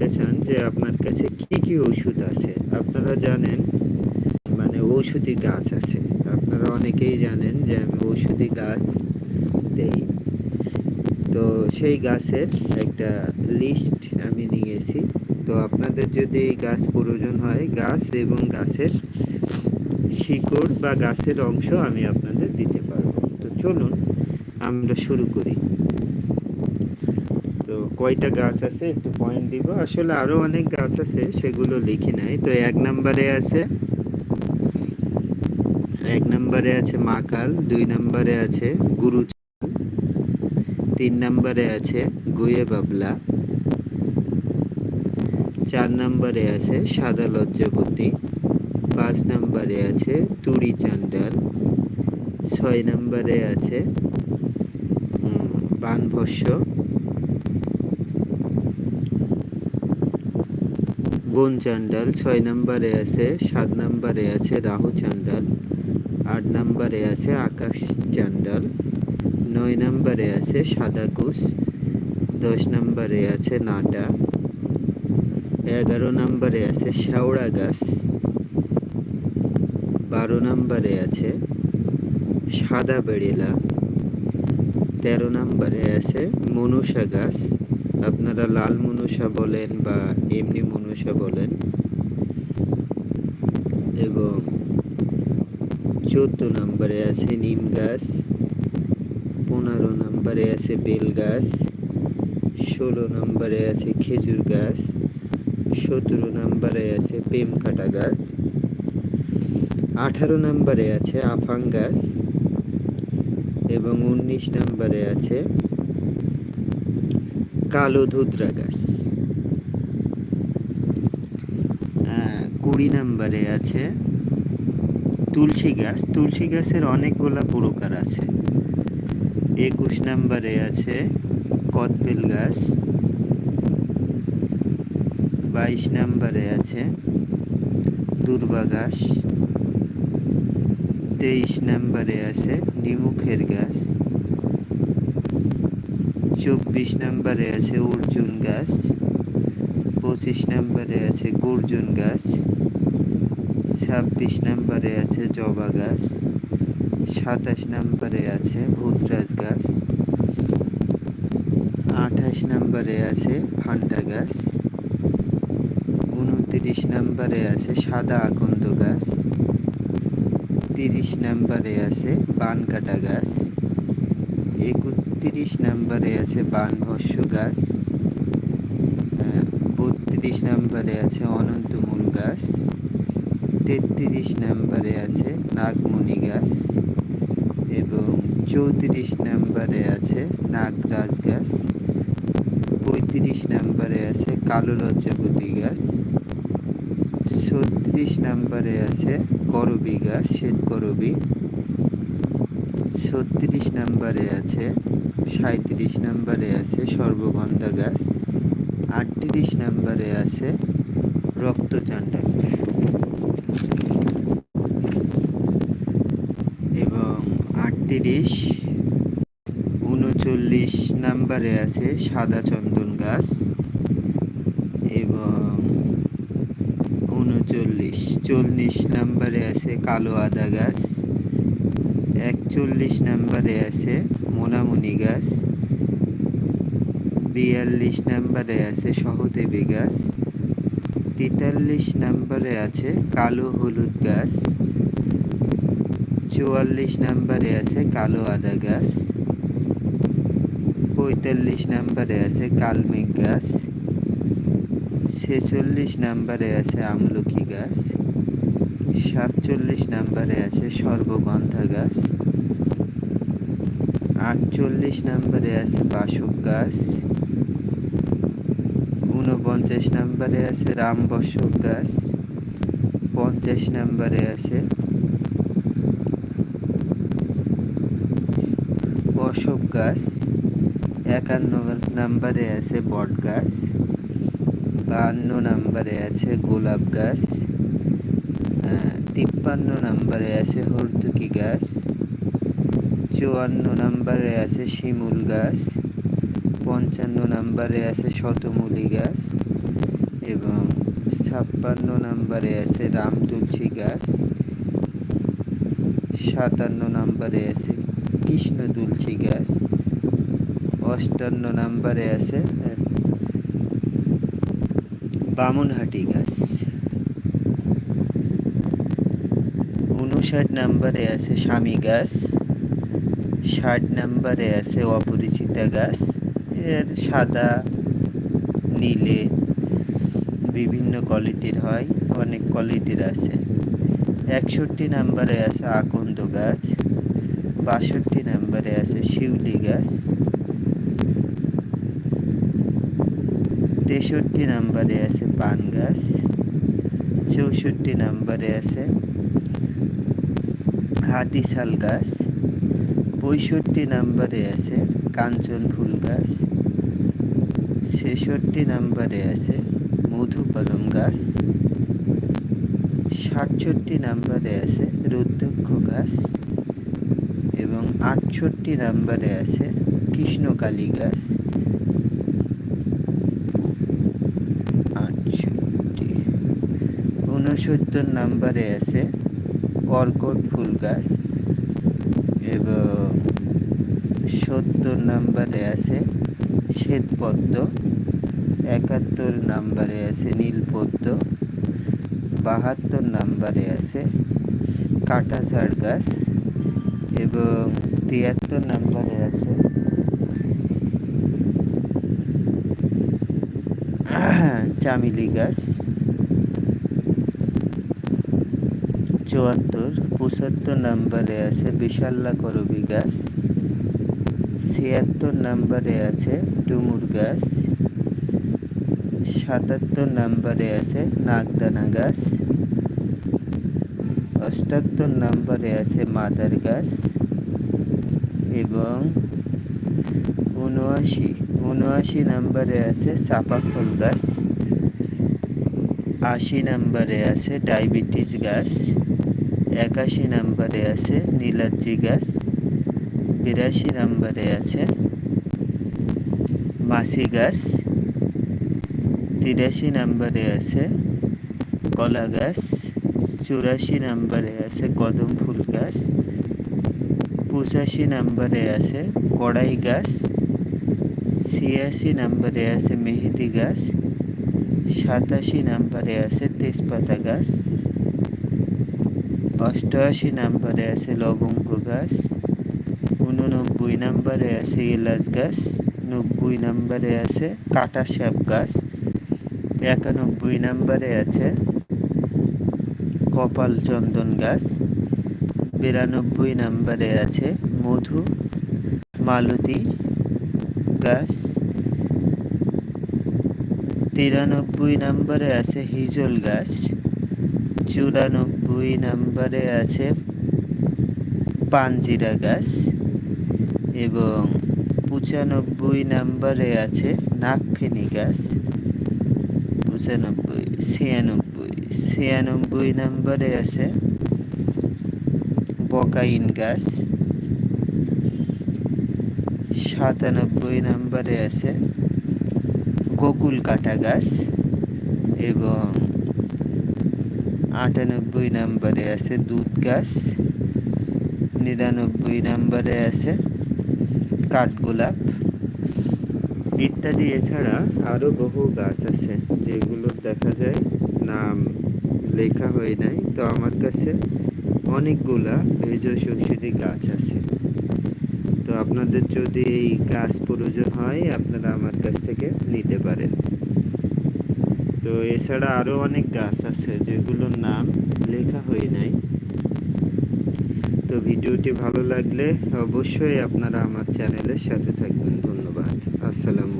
জানতে চান যে আপনার কাছে কি কি ওষুধ আছে? আপনারা জানেন মানে ঔষধি গাছ আছে। আপনারা অনেকেই জানেন যে আমি ঔষধি গাছ দেই। তো সেই গাছের একটা লিস্ট আমি নিয়েছি। তো আপনাদের যদি গাছ প্রয়োজন হয়, গাছ এবং গাছের শিকড় বা গাছের অংশ আমি আপনাদের দিতে পারব। তো চলুন, আমরা শুরু করি। কয়টা গাছ আছে একটু পয়েন্ট দিব। আসলে আরও অনেক গাছ আছে, সেগুলো লিখি নাই। তো এক নম্বরে আছে, এক নম্বরে আছে মাকাল দুই নম্বরে আছে গুরু তিন নম্বরে আছে গুয়ে বাবলা, চার নম্বরে আছে সাদা লজ্জাপতি পাঁচ নম্বরে আছে তুড়ি চান্ডাল, ছয় নম্বরে আছে বানভস্য বন চান্ডাল, ছয় নম্বরে আছে, সাত নম্বরে আছে রাহু চান্ডাল, আট নম্বরে আছে আকাশ চান্ডাল, নয় নম্বরে আছে সাদা কুশ, দশ নম্বরে আছে নাটা এগারো নম্বরে আছে শেওড়া গাছ, বারো নম্বরে আছে সাদা বেড়িলা, তেরো নম্বরে আছে মনুষা গাছ আপনারা লাল মনুষা বলেন বা এমনি মনুষা বলেন, এবং চোদ্দ নম্বরে আছে নিম গাছ, পনেরো নম্বরে আছে বেল গাছ, ষোলো নম্বরে আছে খেজুর গাছ, সতেরো নম্বরে আছে পেম কাটা গাছ, আঠারো নম্বরে আছে আফাং গাছ, এবং উনিশ নম্বরে আছে কালো ধুদ্রা গাছ। আহ, কুড়ি নাম্বারে আছে তুলসী গাছ। তুলসী গাছের অনেকগুলা প্রকার আছে। একুশ নাম্বারে আছে কদবেল গাছ। বাইশ নাম্বারে আছে দুর্বা গাছ। তেইশ নাম্বারে আছে নিমুখের গাছ। চব্বিশ নাম্বারে আছে অর্জুন গাছ, পঁচিশ নম্বরে আছে গর্জুন গাছ, ছাব্বিশ নম্বরে আছে জবা গাছ, সাতাশ নম্বরে আছে ভুতরাজ গাছ, আঠাশ নম্বরে আছে ফান্টা গাছ, উনত্রিশ নাম্বারে আছে সাদা আকন্দ গাছ, তিরিশ নম্বরে আছে বানকাটা গাছ একত্রিশ নম্বরে আছে বানভস্য গাছ। আহ, বত্রিশ নম্বরে আছে অনন্তমূল গাছ। তেত্রিশ নম্বরে আছে নাগমণি গাছ। এবং চৌত্রিশ নম্বরে আছে নাগরাজ গাছ। পঁয়ত্রিশ নম্বরে আছে কালো লজ্জাপতি গাছ। ছত্রিশ নম্বরে আছে করবি গাছ শ্বেত করবি ছত্রিশ নম্বরে আছে সাঁত্রিশ নম্বরে আছে সর্বগন্ধা গাছ আটত্রিশ নম্বরে আছে রক্তচান্ডা গাছ এবং আটত্রিশ, উনচল্লিশ নম্বরে আছে সাদা চন্দন গাছ এবং উনচল্লিশ, চল্লিশ নম্বরে আছে কালো আদা গাছ একচল্লিশ নম্বরে আছে মোনামুনি গাছ। বিয়াল্লিশ নম্বরে আছে সহদেবী গাছ। তেতাল্লিশ নম্বরে আছে কালো হলুদ গাছ। চুয়াল্লিশ নম্বরে আছে কালো আদা গাছ। পঁয়তাল্লিশ নম্বরে আছে কালমেঘ গাছ। ছেচল্লিশ নম্বরে আছে আমলকি গাছ। সাতচল্লিশ নম্বরে আছে সর্বগন্ধা গাছ। আটচল্লিশ নম্বরে আছে বাসক গাছ। ঊনপঞ্চাশ নম্বরে আছে রামবসক গাছ। পঞ্চাশ নম্বরে আছে অশোক গাছ। একান্ন নম্বরে আছে বট গাছ। বাহান্ন নম্বরে আছে গোলাপ গাছ। তিপ্পান্ন নম্বরে আছে হর্তুকি গাছ। চুয়ান্ন নম্বরে আছে শিমুল গাছ, পঞ্চান্ন নম্বরে আছে শতমূলী গাছ এবং ছাপ্পান্ন নাম্বারে আছে রাম তুলসী গাছ, সাতান্ন নাম্বারে আছে কৃষ্ণ তুলসী গাছ, অষ্টান্ন নাম্বারে আছে বামুনহাটি গাছ। উনষাট নাম্বারে আছে স্বামী গাছ ষাট নাম্বারে আছে অপরিচিতা গাছ। এর সাদা, নীলে বিভিন্ন কোয়ালিটির হয়, অনেক কোয়ালিটির আছে। একষট্টি নাম্বারে আছে আকন্দ গাছ, বাষট্টি নাম্বারে আছে শিউলি গাছ, তেষট্টি নাম্বারে আছে পান গাছ, চৌষট্টি নাম্বারে আছে হাতিশাল গাছ। পঁয়ষট্টি নাম্বারে আছে কাঞ্চন ফুল গাছ, ছেষট্টি নাম্বারে আছে মধু মধুকলম গাছ, সাতষট্টি নাম্বারে আছে রুদ্রক্ষ গাছ এবং আটষট্টি নাম্বারে আছে কৃষ্ণকালী গাছ। আটষট্টি। উনসত্তর নাম্বারে আছে অর্কট ফুল গাছ। এবং সত্তর নাম্বারে আছে শ্বেতপদ্ম, একাত্তর নাম্বারে আছে নীলপদ্ম, বাহাত্তর নাম্বারে আছে কাটাঝাড় গাছ এবং তিয়াত্তর নাম্বারে আছে চামিলি গাছ। চুয়াত্তর, পঁচাত্তর নাম্বারে আছে বিশাল্লা করবি গাছ, ছিয়াত্তর নাম্বারে আছে ডুমুর গাছ, সাতাত্তর নাম্বারে আছে নাগদানা গাছ, অষ্টাত্তর নাম্বারে আছে মাদার গাছ এবং উনআশি উনআশি নাম্বারে আছে চাপাফল গাছ, আশি নাম্বারে আছে ডায়াবেটিস গাছ। একাশি নাম্বারে আছে নীলাদ্রি গাছ, বিরাশি নাম্বারে আছে মাসি গাছ, তিরাশি নাম্বারে আছে কলা গাছ, চুরাশি নাম্বারে আছে কদম ফুল গাছ, পঁচাশি নাম্বারে আছে কড়াই গাছ, ছিয়াশি নাম্বারে আছে মেহেদি গাছ, সাতাশি নাম্বারে আছে তেজপাতা গাছ। অষ্টআশি নাম্বারে আছে লবঙ্গ গাছ উননব্বই নাম্বারে আছে এলাচ গাছ, নব্বই নাম্বারে আছে কাটা শ্যাপ গাছ, একানব্বই নাম্বারে আছে কপাল চন্দন গাছ, বিরানব্বই নাম্বারে আছে মধু, মালতী গাছ, তিরানব্বই নাম্বারে আছে হিজল গাছ, চুরানব্বই নাম্বারে আছে পানজিরা গাছ এবং পঁচানব্বই নাম্বারে আছে নাকফেনি গাছ। পঁচানব্বই, ছিয়ানব্বই ছিয়ানব্বই নাম্বারে আছে বকাইন গাছ। সাতানব্বই নাম্বারে আছে গোকুল কাটা গাছ এবং আটানব্বই নাম্বারে আছে দুধ গাছ, নিরানব্বই নাম্বারে আছে কাঠগোলাপ ইত্যাদি। এছাড়া আরও বহু গাছ আছে যেগুলো দেখা যায় নাম লেখা হয় নাই, তো আমার কাছে অনেকগুলা ভেষজ ঔষধি গাছ আছে। তো আপনাদের যদি এই গাছ প্রয়োজন হয়, আপনারা আমার কাছ থেকে নিতে পারেন। তো এছাড়া আরও অনেক গাছ আছে যেগুলোর নাম লেখা হয়ে নাই। তো ভিডিওটি ভালো লাগলে অবশ্যই আপনারা আমার চ্যানেলের সাথে থাকবেন। ধন্যবাদ। আসসালামু